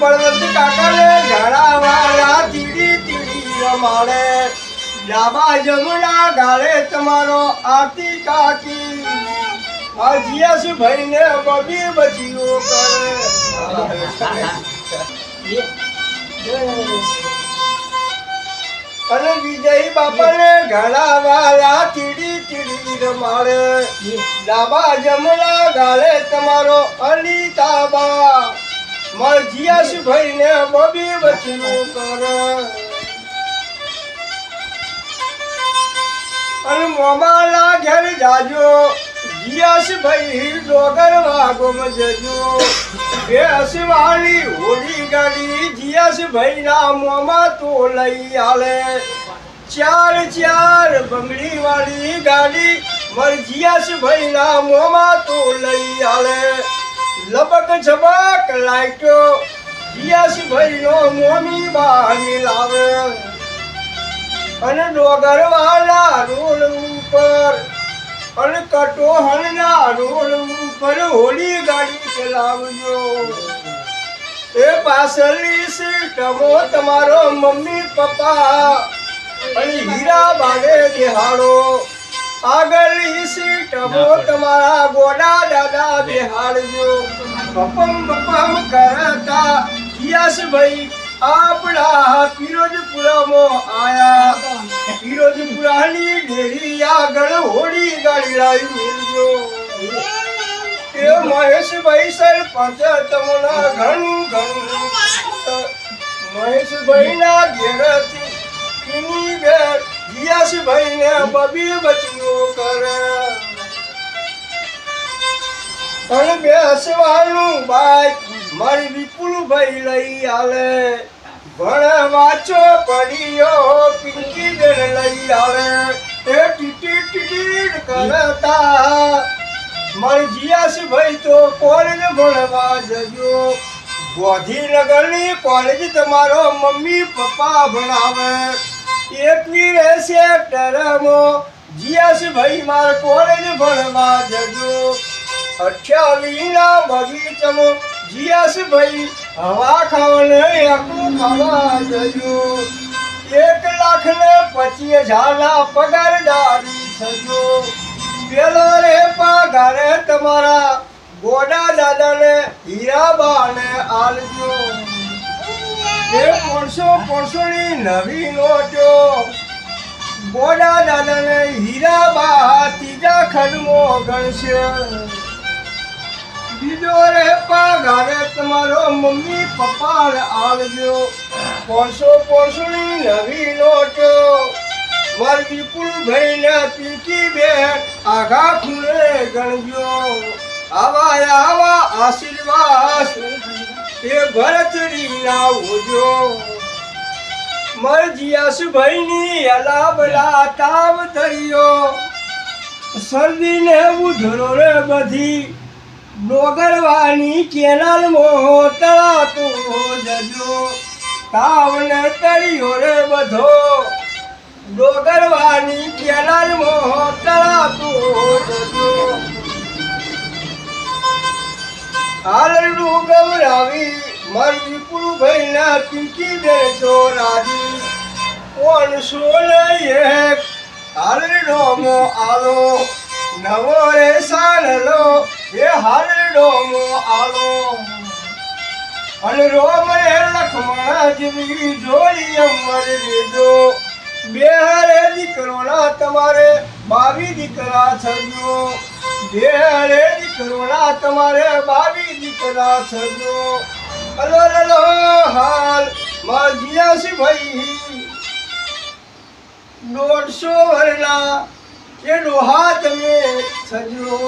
બળવંત કાકાને ઘણા તીડી તીડી રમાડે. ડાબા જમણા ગાળે તમારો આરતી કાકી. આ ભાઈને બબી બચીઓ કરે. અને વિજય બાપાને ઘણા વાળા તીડી તીડી રમાડે. ડાબા જમણા ગાળે તમારો અનિતાબા ભાઈ ભાઈને બબી બચનું કર. અને મોમાલા ઘેર જાજો જીયાશ ભાઈ ડોગર વાગો મજજો બે વાળી હોલી ગાડી જીયાશ ભાઈ ના મોમાં તો લઈ આલે. ચાર ચાર બંગડી વાળી ગાડી મરજીયાસ ભાઈ ના મોમાં તો લઈ આલે. લબક ઝબક લાઈટો જીયાસ ભાઈ નો મોમી બાની લાવે. અને ડોગર વાલા રોડ ઉપર, અને કટોહણના રોડ ઉપર હોલી ગાડી ચલાવજો. એ પાછળની સીટમો તમારો મમ્મી પપ્પા. અને હીરા બાગે બેહાડો આગળની સીટમો તમારા ગોડા દાદા બિહાડજો. પપમ પપમ કરતા યશભાઈ આપણા ફિરોજપુરામાં આયા. ફિરોજપુરાની ડેરી આગળ હોડી ગાડી લાવી મેળજો એ મહેશભાઈ સરપંચ તમને ઘણું ઘણું મહેશભાઈ ના ઘેરથી કિની બેર જીયાસભાઈ ને બબી બચીઓ કરે. અને બેસવાનું બાઈક મારી વિપુલભાઈ લઈ આવે ભણે વાંચો પડીયો પિંકી બેન લઈ આવે એ ટીટી ટીટી કરતા. મારી જીયાસભાઈ તો કોલેજ ભણવા જજો. ગોધીનગરની કોલેજ તમારો મમ્મી પપ્પા ભણાવે. એકવી રહેશે ટરમો જીયાસભાઈ માર કોલેજ ભણવા જજો. અઠ્યાવીના જીયાસ ભાઈ હવા ખાવને આખું ખાવા જજો. એક લાખ ને પચીસ હજારના પગારદારી થજો. પેલો રે પગારે તમારા ગોડા દાદાને હીરાબાને આલજો એ પાંચસો પાંચસોની નવી નોટો. બોડા દાદાને હીરા બાહા ત્રીજા ખંડમાં ગણશે. બીજો રે પગારે તમારો મમ્મી પપ્પા આવજો પાંચસો પાંચસો નવી નોટો. વિપુલ ભાઈ ને પીકી બેન આઘા ખૂણે ગણજો. આવા આવા આશીર્વાદ. એ ભરતરી હોજો મરજીયાસ ભાઈ ની અલાબલા તાવ થયો શરદી ને ઉધરો રે બધી. ડોગરવાની કેનાલ મોહો તળાતો જજો. તાવને તળ્યો રે બધો. ડોગરવાની કેનાલ ગવરાવી મન વિપુલભાઈ ના બેન જો રાજી કોણ સોલે એક હાલડો મો આલો? નવો રે સાલલો એ હાલડો મો આલો? અને રોમ રે લખમણ જેવી જોડી અમર લીધો. બે હારે દીકરોના તમારે બાવી દીકરા થજો બે હારે દીકરોના તમારે બાવી દીકરા થજો અલો લલો હાલ માજીયાસી ભાઈ. દોઢસો વરના એ ડોહા તમે થજો